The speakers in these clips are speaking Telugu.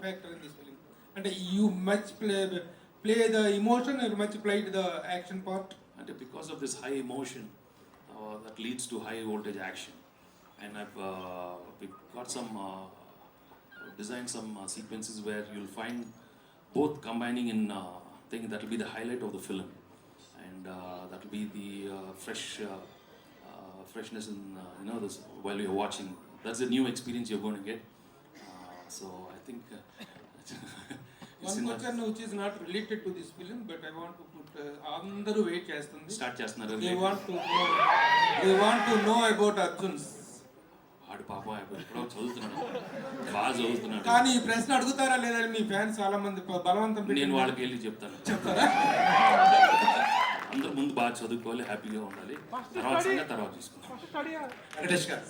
factor in this film? And you much play play the emotion or much played the action part? And because of this high emotion, uh, that leads to high voltage action. And I've uh, we've got some uh, designed some uh, sequences where you'll find both combining in. Uh, I think that will be the highlight of the film, and uh, that will be the uh, fresh uh, uh, freshness in uh, you know this while you're watching. That's a new experience you're going to get. So I think. Uh, One question which is not related to this film, but I want to put uh, అందరూ వెయిట్ చేస్తుంది స్టార్ట్ చేస్తున్నారు They want to know. They want to know about Arjun's. వాడు పాపం ఎప్పుడో చదువుతున్నాడు బాగా చదువుతున్నాడు కానీ ఈ ప్రశ్న అడుగుతారా లేదా అని మీ ఫ్యాన్స్ చాలా మంది బలవంతం నేను వాళ్ళకి వెళ్ళి చెప్తాను చెప్తారా అందరు ముందు బాగా చదువుకోవాలి హ్యాపీగా ఉండాలి తర్వాత తర్వాత గారు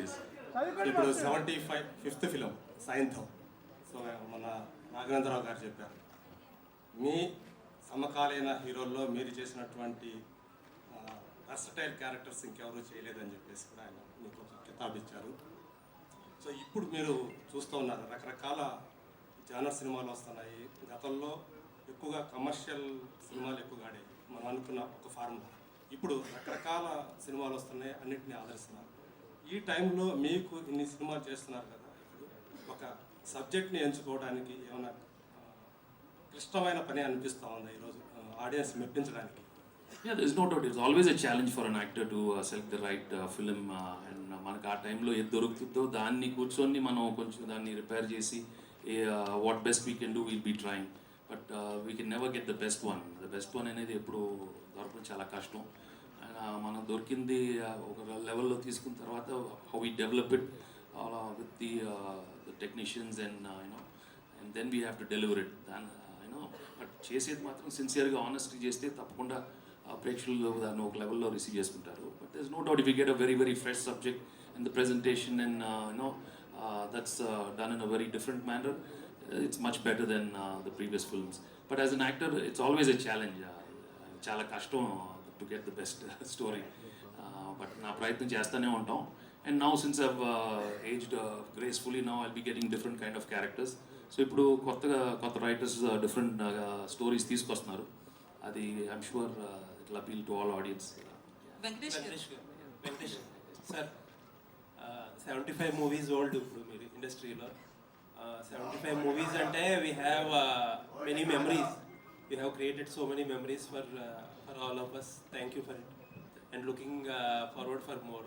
yes. ఇప్పుడు సెవెంటీ ఫైవ్ ఫిఫ్త్ ఫిలిం సాయంత్రం. సో మన రాఘవేంద్రరావు గారు చెప్పారు. మీ సమకాలీన హీరోల్లో మీరు చేసినటువంటి వెర్సటైల్ క్యారెక్టర్స్ ఇంకెవరూ చేయలేదని చెప్పేసి కూడా ఆయన మీకు ఒక కితాబ్ ఇచ్చారు సో ఇప్పుడు మీరు చూస్తూ ఉన్నారు. రకరకాల జానర్ సినిమాలు వస్తున్నాయి. గతంలో ఎక్కువగా కమర్షియల్ సినిమాలు ఎక్కువగా ఆడేవి మనం అనుకున్న ఒక ఫార్ములా. ఇప్పుడు రకరకాల సినిమాలు వస్తున్నాయి. అన్నింటినీ ఆదరిస్తున్నారు. ఈ టైంలో మీకు ఇన్ని సినిమాలు చేస్తున్నారు కదా ఇప్పుడు ఒక సబ్జెక్ట్ని ఎంచుకోవడానికి ఏమైనా క్లిష్టమైన పని అనిపిస్తూ ఉంది ఈరోజు ఆడియన్స్ మెప్పించడానికి Yeah, there's no doubt. It's always a challenge for an actor to uh, select the right uh, film. Uh, and uh, మనకు ఆ టైంలో ఏది దొరుకుతుందో దాన్ని కూర్చొని మనం కొంచెం దాన్ని రిపేర్ చేసి what best we can do will be trying but we can never get the best one the best one అనేది ఎప్పుడు దొరకడం చాలా కష్టం And, మనం దొరికింది ఒక లెవెల్లో తీసుకున్న తర్వాత how we develop it with the technicians and you know and then we have to deliver it దాని యూనో బట్ చేసేది మాత్రం సిన్సియర్గా ఆనెస్ట్గా చేస్తే తప్పకుండా ప్రేక్షకులు దాన్ని ఒక లెవెల్లో రిసీవ్ చేసుకుంటారు. But there's no doubt if you get a very very fresh subject in the presentation and you know that's done in a very different manner it's much better then the previous films but as an actor it's always a challenge చాలా కష్టం to get the best story but నా ప్రయత్నం చేస్తూనే ఉంటాం. And now since I've aged gracefully now I'll be getting different kind of characters so ఇప్పుడు కొత్తగా కొత్త రైటర్స్ డిఫరెంట్ స్టోరీస్ తీసుకొస్తున్నారు. అది I'm sure it appeal to all audience sir seventy five movies old ఇప్పుడు మీరు ఇండస్ట్రీలో సెవెంటీ ఫైవ్ మూవీస్ అంటే we have many memories we have created so many memories for for all of us thank you for it and looking forward for more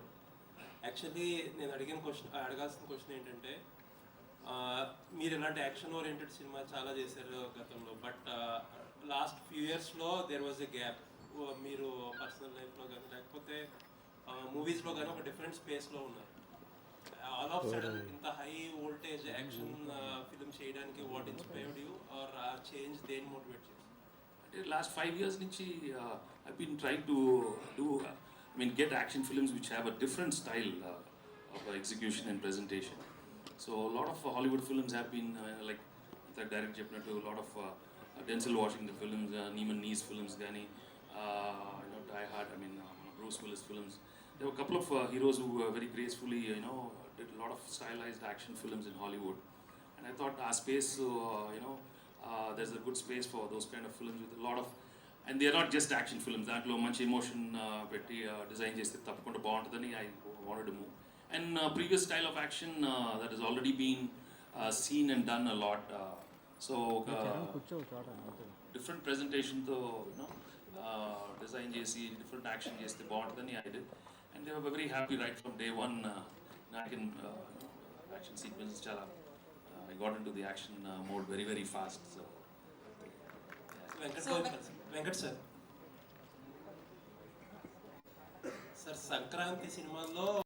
actually నేను అడిగిన క్వశ్చన్ అడగాల్సిన క్వశ్చన్ ఏంటంటే uh, మీరు ఇలాంటి యాక్షన్ ఓరియంటెడ్ సినిమా చాలా చేశారు గతంలో. బట్ లాస్ట్ ఫ్యూ ఇయర్స్లో దేర్ వాజ్ ఎ గ్యాప్ మీరు పర్సనల్ లైఫ్లో కానీ లేకపోతే మూవీస్లో కానీ ఒక డిఫరెంట్ స్పేస్లో ఉన్నారు. ఆల్ ఆఫ్ సడన్ ఇంత హై వోల్టేజ్ యాక్షన్ ఫిల్మ్ చేయడానికి వాట్ ఇన్స్పైర్డ్ యూ ఆర్ ఆ చేంజ్ దేని మోటివేట్ చేసి అంటే లాస్ట్ ఫైవ్ ఇయర్స్ నుంచి I been try to do I mean get action films which have a different style of execution and presentation so lot of Hollywood films have been like ఇంత డైరెక్ట్ చెప్పినట్టు lot of Denzel Washington the films నీమన్ నీస్ ఫిల్మ్స్ కానీ you know die hard I mean Bruce Willis films There were a couple of uh, heroes who uh, very gracefully, you know, did a lot of stylized action films in Hollywood. And I thought our space, uh, you know, uh, there's a good space for those kind of films with a lot of, and they are not just action films. దాంట్లో మంచి ఎమోషన్ పెట్టి డిజైన్ చేస్తే తప్పకుండా బాగుంటుందని I wanted to move and previous style of action that is already been seen and done a lot so ఒక డిఫరెంట్ ప్రెజెంటేషన్తో యూనో డిజైన్ చేసి డిఫరెంట్ యాక్షన్ చేస్తే బాగుంటుందని I'd and they very happy right from day one నాకు యాక్షన్ సీక్వెన్స్ చాలా I got into the action mode very very fast so Venkat sir sir Sankranti సినిమాలో